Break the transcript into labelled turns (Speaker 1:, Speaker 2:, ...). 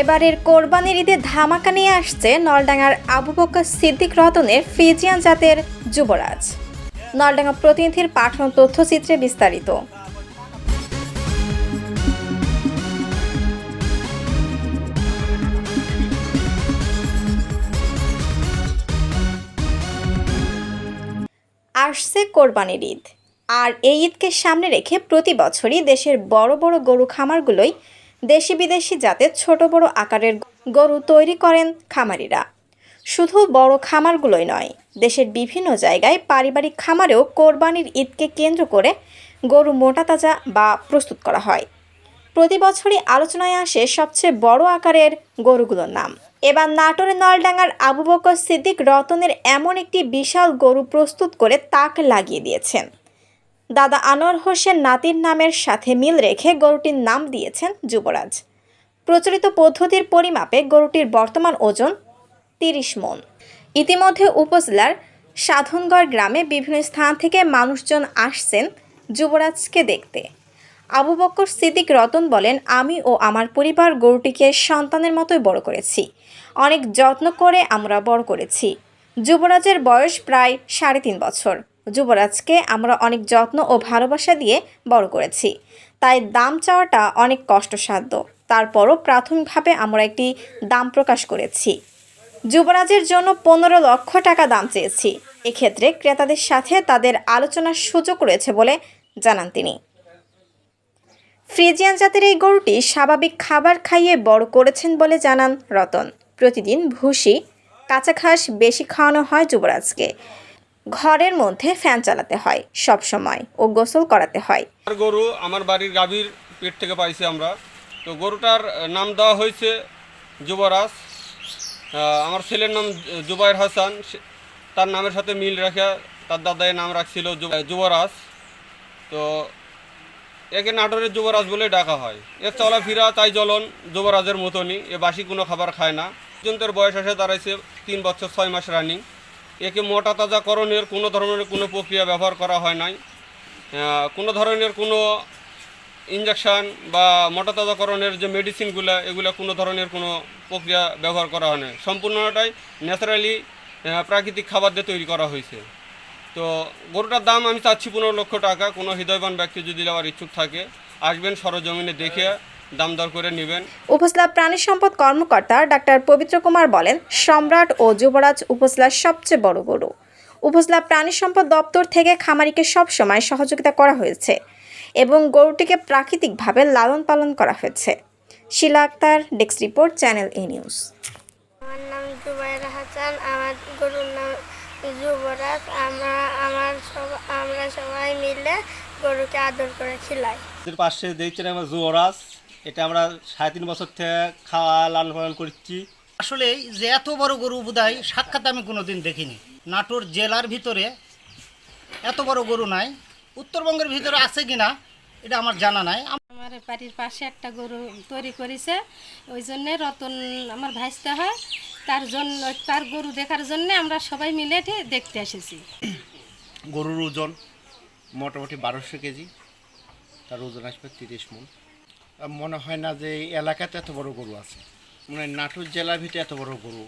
Speaker 1: এবারের কোরবানির ঈদে ধামাকা নিয়ে আসছে নলডাঙ্গার আবু বকর সিদ্দিক রতনের ফিজিয়ান জাতের যুবরাজ। নলডাঙ্গা প্রতিনিধির পাঠানো তথ্যচিত্রে বিস্তারিত। আসছে কোরবানির ঈদ। আর এই ঈদকে সামনে রেখে প্রতি বছরই দেশের বড় বড় গরু খামারগুলোই দেশি বিদেশি জাতের ছোট বড় আকারের গরু তৈরি করেন খামারিরা। শুধু বড় খামারগুলোই নয়, দেশের বিভিন্ন জায়গায় পারিবারিক খামারেও কোরবানির ঈদকে কেন্দ্র করে গরু মোটা তাজা বা প্রস্তুত করা হয়। প্রতি বছরই আলোচনায় আসে সবচেয়ে বড় আকারের গরুগুলোর নাম। এবার নাটোরের নলডাঙ্গার আবু বকর সিদ্দিক রতনের এমন একটি বিশাল গরু প্রস্তুত করে তাক লাগিয়ে দিয়েছেন। দাদা আনোয়ার হোসেন নাতির নামের সাথে মিল রেখে গরুটির নাম দিয়েছেন যুবরাজ। প্রচলিত পদ্ধতির পরিমাপে গরুটির বর্তমান ওজন তিরিশ মন। ইতিমধ্যে উপজেলার সাধনগড় গ্রামে বিভিন্ন স্থান থেকে মানুষজন আসছেন যুবরাজকে দেখতে। আবু বক্কর সিদ্দিক রতন বলেন, আমি ও আমার পরিবার গরুটিকে সন্তানের মতোই বড় করেছি। অনেক যত্ন করে আমরা বড় করেছি। যুবরাজের বয়স প্রায় সাড়ে তিন বছর। যুবরাজকে আমরা অনেক যত্ন ও ভালোবাসা দিয়ে বড় করেছি। তাই দাম চাওয়াটা অনেক কষ্টসাধ্য। তারপরও প্রাথমিকভাবে আমরা একটি দাম প্রকাশ করেছি। যুবরাজের জন্য পনেরো লক্ষ টাকা দাম চেয়েছি। এক্ষেত্রে ক্রেতাদের সাথে তাদের আলোচনার সুযোগ রয়েছে বলে জানান তিনি। ফ্রিজিয়ান জাতের এই গরুটি স্বাভাবিক খাবার খাইয়ে বড় করেছেন বলে জানান রতন। প্রতিদিন ভুসি, কাঁচা ঘাস বেশি খাওয়ানো হয় যুবরাজকে। ঘরের মধ্যে ফ্যান চালাতে হয় সব সময় ও গোসল করাতে হয়।
Speaker 2: আর গরু আমার বাড়ির গাভীর পেট থেকে পাইছি আমরা। তো গরুটার নাম দেওয়া হয়েছে যুবরাজ। আমার ছেলের নাম জুবাইর হাসান। তার নামের সাথে মিল রেখে তার দাদাই নাম রাখছিল যুবরাজ। তো একে নাটোরের যুবরাজ বলে ডাকা হয়। এর চলাফেরা তাই জ্বলন যুবরাজের মতনই। এ বাসি কোনো খাবার খায় না। পর্যন্তের বয়স এসে দাঁড়াইছে তিন বছর ছয় মাস রানিং। একে মোটা তাজাকরণের কোনো ধরনের কোনো প্রক্রিয়া ব্যবহার করা হয় নাই। কোনো ধরনের কোনো ইঞ্জেকশন বা মোটা তাজাকরণের যে মেডিসিনগুলো এগুলো কোনো ধরনের কোনো প্রক্রিয়া ব্যবহার করা হয় না সম্পূর্ণটাই ন্যাচারালি প্রাকৃতিক খাবার দিয়ে তৈরি করা হয়েছে। তো গরুটার দাম আমি চাচ্ছি পনেরো লক্ষ টাকা। কোনো হৃদয়বান ব্যক্তি যদি নেওয়ার ইচ্ছুক থাকে, আসবেন সরজমিনে দেখে দাম দর করে নেবেন।
Speaker 1: উপজেলা প্রাণী সম্পদ কর্মকর্তা ডাক্তার পবিত্র কুমার বলেন সম্রাট ও যুবরাজ উপজেলার সবচেয়ে বড় গরু। উপজেলা প্রাণী সম্পদ দপ্তর থেকে খামারিকে সবসময় সহযোগিতা করা হয়েছে এবং গরুটিকে প্রাকৃতিকভাবে লালন পালন করা হয়েছে। Shila Akhtar desk report channel E news.
Speaker 3: আমার নাম জুবাইর হাসান আমার গরুর নাম যুবরাজ। আমরা আমার সব আমরা সবাই মিলে গরুকে আদর করে খিলাই।
Speaker 4: পাশে দেখছেন আমরা জুয়ারাস এটা আমরা সাড়ে তিন বছর থেকে খাওয়া লালন পালন করছি।
Speaker 5: আসলে যে এত বড় গরু বোধহয় সাক্ষাৎ আমি কোনোদিন দেখিনি। নাটোর জেলার ভিতরে এত বড় গরু নাই। উত্তরবঙ্গের ভিতরে আছে কিনা এটা আমার জানা নাই।
Speaker 6: আমার বাড়ির পাশে একটা গরু তৈরি করেছে। ওই জন্যে রতন আমার ভাইস্তে হয়। তার জন্য তার গরু দেখার জন্য আমরা সবাই মিলে দেখতে এসেছি।
Speaker 7: গরুর ওজন মোটামুটি বারোশো কেজি। তার ওজন আসবে তিরিশ মন। মনে হয় না যে এলাকাতে এত বড় গরু আছে। মানে নাটোর জেলার ভিতরে এত বড় গরু।